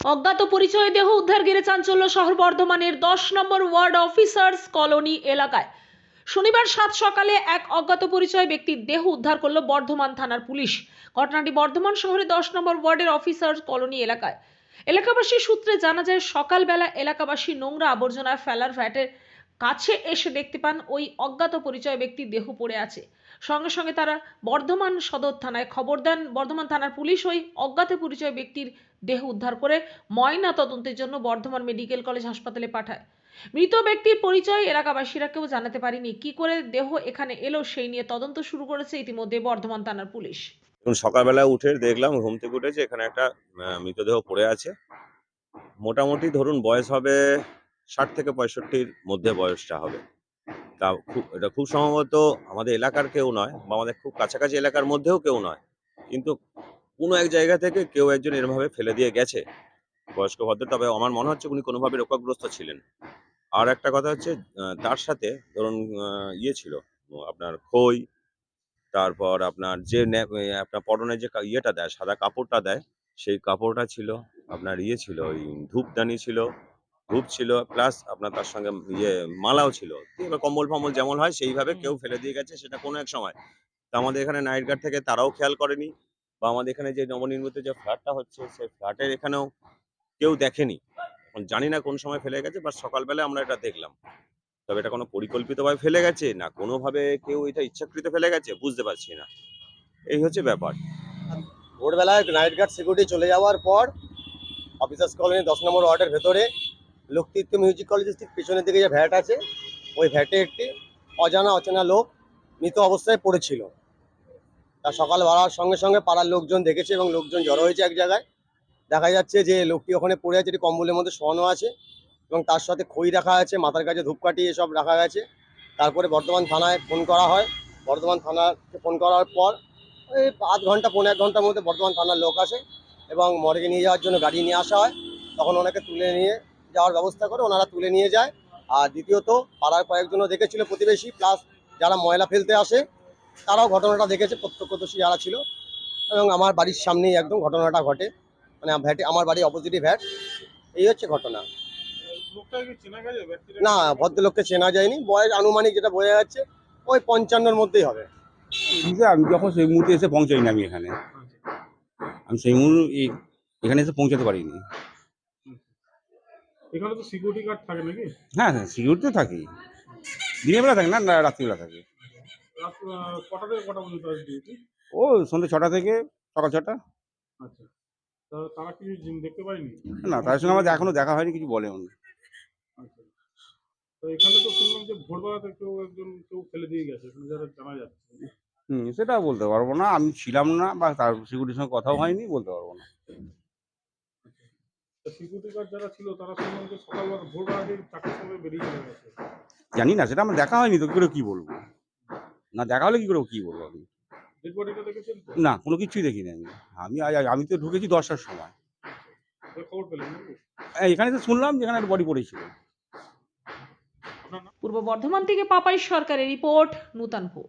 অজ্ঞাত পরিচয় দেহ উদ্ধার ঘিরে চাঞ্চল্য শহর বর্ধমানের দশ নম্বর ওয়ার্ড অফিসার্স কলোনি এলাকায়। শনিবার সাত সকালে এক অজ্ঞাত পরিচয় ব্যক্তির দেহ উদ্ধার করল বর্ধমান থানার পুলিশ। ঘটনাটি বর্ধমান শহরে দশ নম্বর ওয়ার্ডের অফিসার্স কলোনি এলাকায়। এলাকাবাসী সূত্রে জানা যায়, সকালবেলা এলাকাবাসী নোংরা আবর্জনা ফেলার ফ্ল্যাটের কাছে এসে দেখতে পান ওই অজ্ঞাত পরিচয় ব্যক্তির দেহ পড়ে আছে। সঙ্গে সঙ্গে তারা বর্ধমান সদর থানায় খবর দেন। বর্ধমান থানার পুলিশ ওই অজ্ঞাত পরিচয় ব্যক্তির দেহ উদ্ধার করে ময়না তদন্তের জন্য বর্ধমান মেডিকেল কলেজ হাসপাতালে পাঠায়। মৃত ব্যক্তির পরিচয় এলাকাবাসীরা কেউ জানাতে পারেনি। কি করে দেহ এখানে এলো সেই নিয়ে তদন্ত শুরু করেছে ইতিমধ্যে বর্ধমান থানার পুলিশ। সকালবেলা উঠে দেখলাম, ঘুম থেকে উঠেছে এখানে একটা মৃতদেহ পড়ে আছে। মোটামুটি ধরুন বয়স হবে ষাট থেকে পঁয়ষট্টির মধ্যে বয়সটা হবে। তা খুব, এটা খুব সম্ভবত আমাদের এলাকার কেউ নয় বা আমাদের খুব কাছাকাছি এলাকার মধ্যেও কেউ নয়। কিন্তু কোনো এক জায়গা থেকে কেউ একজন এরমভাবে ফেলে দিয়ে গেছে বয়স্ক ভদ্র। তবে আমার মনে হচ্ছে উনি কোনোভাবে রোগগ্রস্ত ছিলেন। আর একটা কথা হচ্ছে তার সাথে ধরুন ইয়ে ছিল, আপনার খই, তারপর আপনার যে আপনার পরনে যে ইয়েটা দেয়, সাদা কাপড়টা দেয়, সেই কাপড়টা ছিল, আপনার ইয়ে ছিল, ওই ধূপদানি ছিল ধূপ ছিল প্লাস আপনার তার সঙ্গে ইয়ে মালাও ছিল। এবার কম্বল ফম্বল যেমন হয় সেইভাবে কেউ ফেলে দিয়ে গেছে সেটা কোনো এক সময়। তো আমাদের এখানে নাইট গার্ড থেকে তারাও খেয়াল করেনি বা আমাদের এখানে যে নবনির্মিত যে ফ্ল্যাটটা হচ্ছে সেই ফ্ল্যাটের এখানেও কেউ দেখেনি। এখন জানি না কোন সময় ফেলে গেছে বা সকালবেলা আমরা এটা দেখলাম। তবে এটা কোনো পরিকল্পিতভাবে ফেলে গেছে না কোনোভাবে কেউ এটা ইচ্ছাকৃত ফেলে গেছে বুঝতে পারছি না। এই হচ্ছে ব্যাপার। ভোরবেলায় নাইট গার্ড সিকিউরিটি চলে যাওয়ার পর অফিসার্স কলোনি দশ নম্বর ওয়ার্ডের ভেতরে লোকতীর্থ মিউজিক কলেজের ঠিক পেছনের দিকে যে ভ্যাট আছে, ওই ভ্যাটে একটি অজানা অচেনা লোক মৃত অবস্থায় পড়েছিল। তা সকাল বাড়ার সঙ্গে সঙ্গে পাড়ার লোকজন দেখেছে এবং লোকজন জড়ো হয়েছে এক জায়গায়। দেখা যাচ্ছে যে লোকটি ওখানে পড়ে আছে এটি কম্বলের মধ্যে শোয়ানো আছে এবং তার সাথে খই রাখা আছে, মাথার কাছে ধূপকাঠি এসব রাখা গেছে তারপরে বর্ধমান থানায় ফোন করা হয়। বর্ধমান থানাকে ফোন করার পর এই আধ ঘণ্টা পনেরো এক ঘণ্টার মধ্যে বর্ধমান থানার লোক আসে এবং মর্গে নিয়ে যাওয়ার জন্য গাড়ি নিয়ে আসা হয়। তখন ওনাকে তুলে নিয়ে যাওয়ার ব্যবস্থা করে ওনারা তুলে নিয়ে যায়। আর দ্বিতীয়ত, পাড়ার কয়েকজনও দেখেছিল প্রতিবেশী, প্লাস যারা ময়লা ফেলতে আসে, তারাও ঘটনাটা দেখেছে, প্রত্যক্ষদর্শী যারা ছিল। এবং আমার বাড়ির সামনেই একদম ঘটনাটা ঘটে। মানে ভ্যাটে, আমার বাড়ি অপোজিটই ভ্যাট। এই হচ্ছে ঘটনা। না, ভদ্রলোককে চেনা যায়নি। বয়স আনুমানিক যেটা বোঝা যাচ্ছে, ওই পঞ্চান্নর মধ্যেই হবে। আমি যখন সেই মুহূর্তে এসে পৌঁছাইনি আমি এখানে। আমি সেই মুহূর্তে এখানে এসে পৌঁছাতে পারিনি। এখানে তো সিকিউরিটি গার্ড থাকে নাকি? হ্যাঁ হ্যাঁ সিকিউরিটি তো থাকি দিনের বেলা থাকে না না রাত্রিবেলা থাকে। রাত কটা থেকে কটা পর্যন্ত আছে ডিউটি ও সন্ধ্যে ছটা থেকে সকাল ছটা। আচ্ছা। তা তারা কিছু জিন- দেখতে পায়নি? না তার সঙ্গে আমাদের এখনও দেখা হয়নি কিছু বলে উনি আচ্ছা। তো এখানে তো শুনলাম যে ভোরবেলাতে কেউ একজন কেউ ফেলে দিয়ে গেছে এখানে যারা জানা যাচ্ছে। হুম সেটা বলতে পারব না। আমি ছিলাম না বা তার সিকিউরিটির সঙ্গে কথাও হয়নি বলতে পারব না। সিকিউরিটি যারা ছিল তারা শুনলাম সকালবেলা ভোরবেলা দিয়ে চারটার সময় বেরিয়ে গেছে। জানি না সেটা আমার দেখা হয়নি তো কি করে কি বলব? না দেখা হলে কি করে কি বলব আমি? না কোনো কিছুই দেখিনি আমি। আমি আমি তো ঢুকেছি দশটার সময়। এই এখানে তো শুনলাম যেখানে একটা বডি পড়েছিল। পূর্ব বর্ধমান থেকে পাপাই সরকারের রিপোর্ট নূতনপুর।